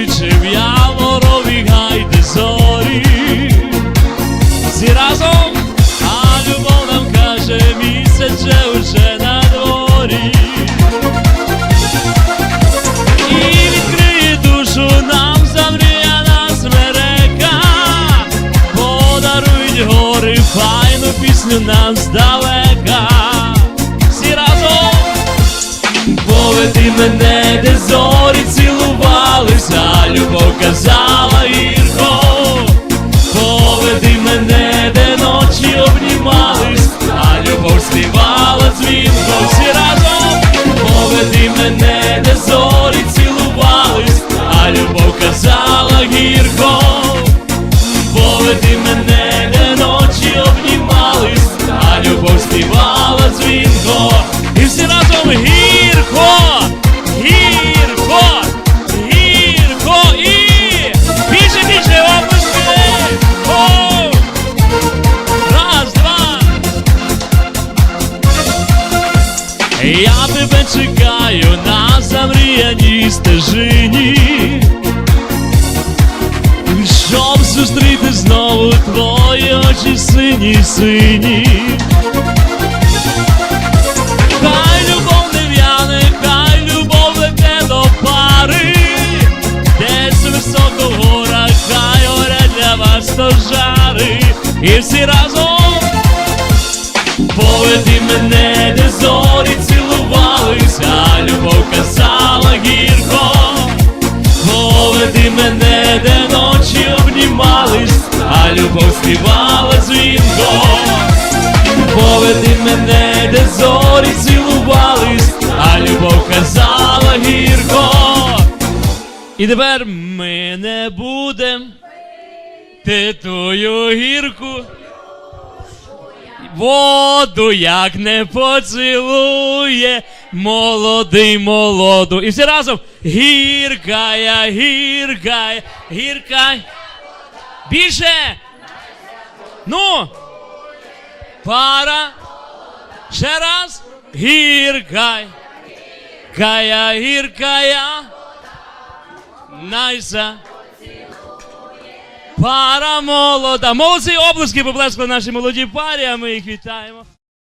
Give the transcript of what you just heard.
кличе в яворові гайде зорі. Всі разом, а любов нам каже, місяце уже на дворі. Душу нам замріяна смерека, подарують гори файну пісню нам здалека. Поведи мене, де зорі цілувалися, любов казала Ірко, Поведи мене, де ночі обнімались, а любов співала дзвінко всі разом. Поведи мене, де зорі цілувались, а любов казала гірко. Я тебе чекаю на замріяній стежині. Щоб зустріти знову твої очі сині, сині. Хай любов не хай любов веде до пари, десь високо хай горять для і всі разом поведи мене, обнімались, а любов співала дзвінко. Поведи мене, де зорі цілувались, а любов казала гірко. І тепер ми не будем ти тую гірку. Воду як не поцілує молодий молоду. І всі разом гіркая, гіркая, гіркай. Більше. Ну. Пара. Ще раз. Гіркай. Кая, гіркая. Найса. Пара молода. Молодці облески поплескали нашій молодій парі, а ми їх вітаємо.